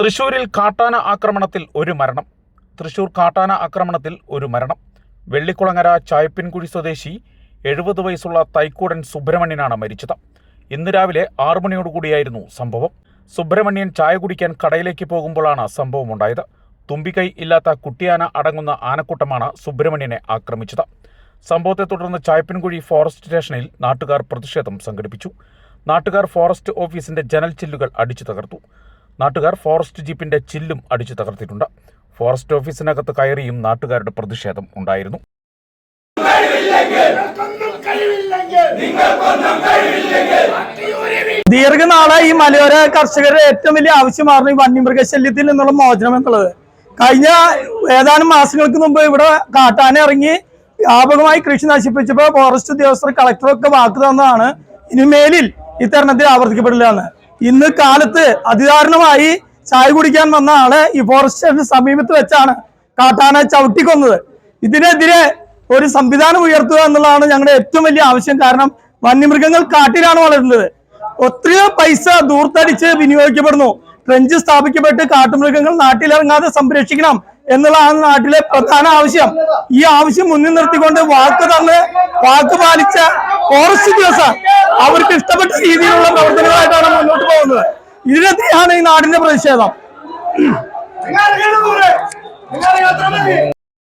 തൃശൂരിൽ കാട്ടാന ആക്രമണത്തിൽ ഒരു മരണം. തൃശൂർ കാട്ടാന ആക്രമണത്തിൽ ഒരു മരണം. വെള്ളിക്കുളങ്ങര ചായപ്പിൻകുഴി സ്വദേശി എഴുപത് വയസ്സുള്ള തൈക്കൂടൻ സുബ്രഹ്മണ്യനാണ് മരിച്ചത്. ഇന്ന് രാവിലെ ആറു മണിയോടുകൂടിയായിരുന്നു സംഭവം. സുബ്രഹ്മണ്യൻ ചായ കുടിക്കാൻ കടയിലേക്ക് പോകുമ്പോഴാണ് സംഭവമുണ്ടായത് തുമ്പിക്കൈ ഇല്ലാത്ത കുട്ടിയാന അടങ്ങുന്ന ആനക്കൂട്ടമാണ് സുബ്രഹ്മണ്യനെ ആക്രമിച്ചത്. സംഭവത്തെ തുടർന്ന് ചായപ്പിൻകുഴി ഫോറസ്റ്റ് സ്റ്റേഷനിൽ നാട്ടുകാർ പ്രതിഷേധം സംഘടിപ്പിച്ചു. നാട്ടുകാർ ഫോറസ്റ്റ് ഓഫീസിന്റെ ജനൽ ചില്ലുകൾ അടിച്ചു തകർത്തു. നാട്ടുകാർ ഫോറസ്റ്റ് ജീപ്പിന്റെ ചില്ലും അടിച്ചു തകർത്തിട്ടുണ്ട്. ഫോറസ്റ്റ് ഓഫീസിനകത്ത് കയറിയും നാട്ടുകാരുടെ പ്രതിഷേധം ഉണ്ടായിരുന്നു. ദീർഘനാളായി ഈ മലയോര കർഷകരുടെ ഏറ്റവും വലിയ ആവശ്യമായിരുന്നു ഈ വന്യമൃഗശല്യത്തിൽ നിന്നുള്ള മോചനം എന്നുള്ളത്. കഴിഞ്ഞ ഏതാനും മാസങ്ങൾക്ക് മുമ്പ് ഇവിടെ കാട്ടാന ഇറങ്ങി വ്യാപകമായി കൃഷി നശിപ്പിച്ചപ്പോൾ ഫോറസ്റ്റ് ഉദ്യോഗസ്ഥർ കളക്ടറൊക്കെ വാക്ക് തന്നതാണ്. ഇനിമേലിൽ ഇത്തരണത്തിൽ ആവർത്തിക്കപ്പെടില്ല എന്ന്. ഇന്ന് കാലത്ത് അതിദാരുണമായി ചായ കുടിക്കാൻ വന്ന ആളെ ഈ ഫോറസ്റ്റ് സ്റ്റേഷന് സമീപത്ത് വെച്ചാണ് കാട്ടാന ചവിട്ടിക്കൊന്നത്. ഇതിനെതിരെ ഒരു സംവിധാനം ഉയർത്തുക എന്നുള്ളതാണ് ഞങ്ങളുടെ ഏറ്റവും വലിയ ആവശ്യം. കാരണം വന്യമൃഗങ്ങൾ കാട്ടിലാണ് വളരുന്നത്. ഒത്തിരിയോ പൈസ ദൂർത്തടിച്ച് വിനിയോഗിക്കപ്പെടുന്നു. ട്രെഞ്ച് സ്ഥാപിക്കപ്പെട്ട് കാട്ടുമൃഗങ്ങൾ നാട്ടിലിറങ്ങാതെ സംരക്ഷിക്കണം എന്നുള്ളതാണ് നാട്ടിലെ പ്രധാന ആവശ്യം. ഈ ആവശ്യം മുന്നിൽ നിർത്തിക്കൊണ്ട് വാക്ക് തന്ന് വാക്ക് പാലിച്ച ഫോറസ്റ്റ് ഉദ്യോഗസ്ഥർ അവർക്ക് ഇഷ്ടപ്പെട്ട രീതിയിലുള്ള പ്രവർത്തനങ്ങളായിട്ടാണ് മുന്നോട്ട് ഇതിനെതിരെയാണ് ഈ നാടിന്റെ പ്രതിഷേധം.